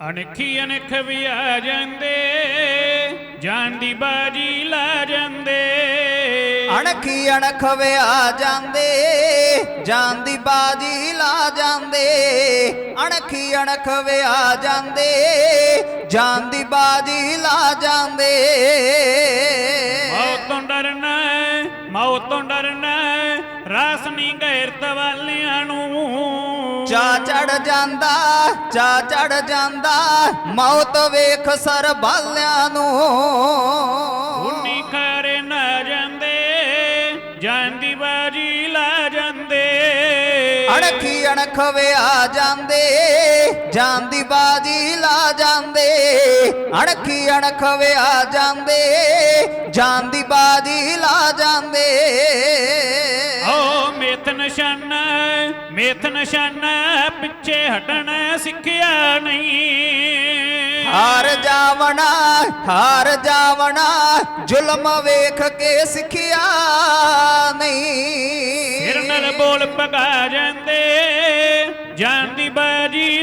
ਅਣਖੀ ਅਣਖ ਵੀ ਆ ਜਾਂਦੇ ਜਾਨ ਦੀ ਬਾਜੀ ਲਾ ਜਾਂਦੇ। ਅਣਖੀ ਅਣਖ ਵੇ ਆ ਜਾਂਦੇ ਜਾਨ ਦੀ ਬਾਜੀ ਲਾ ਜਾਂਦੇ। ਅਣਖੀ ਅਣਖ ਵੇ ਆ ਜਾਂਦੇ ਜਾਨ ਦੀ ਬਾਜੀ ਲਾ ਜਾਂਦੇ। ਮੌਤ ਤੋਂ ਡਰਨਾ ਮੌਤ ਤੋਂ ਡਰਨਾ ਰਾਸ ਨਹੀਂ ਗੈਰਤ ਵਾਲਿਆਂ ਨੂੰ। ਚਾ ਚੜ ਜਾਂਦਾ ਚਾ ਚੜ ਜਾਂਦਾ ਮੌਤ ਵੇਖ ਸਰ ਬਾਲਿਆਂ ਨੂੰ। ਉਨੀ ਖਾਰੇ ਨਾ ਜਾਂਦੇ ਜਾਨ ਦੀ ਬਾਜੀ ਲਾ ਜਾਂਦੇ। ਅਣਖੀ ਅਣਖ ਵੇ ਆ ਜਾਂਦੇ ਜਾਨ ਦੀ ਬਾਜੀ ਲਾ ਜਾਂਦੇ। ਅਣਖੀ ਅਣਖ ਵੇ ਆ ਜਾਂਦੇ ਜਾਨ ਦੀ ਬਾਜੀ ਲਾ ਜਾਂਦੇ। ਨਿਸ਼ਾਨਾ ਮੇਥ ਨਿਸ਼ਾਨਾ ਪਿੱਛੇ ਹਟਣਾ ਸਿੱਖਿਆ ਨਹੀਂ। ਹਾਰ ਜਾਵਣਾ ਹਾਰ ਜਾਵਣਾ ਜ਼ੁਲਮ ਵੇਖ ਕੇ ਸਿੱਖਿਆ ਨਹੀਂ। ਸਿਰ ਨਾਲ ਬੋਲ ਪਗਾ ਜਾਂਦੇ ਜਾਨ ਦੀ ਬਾਜੀ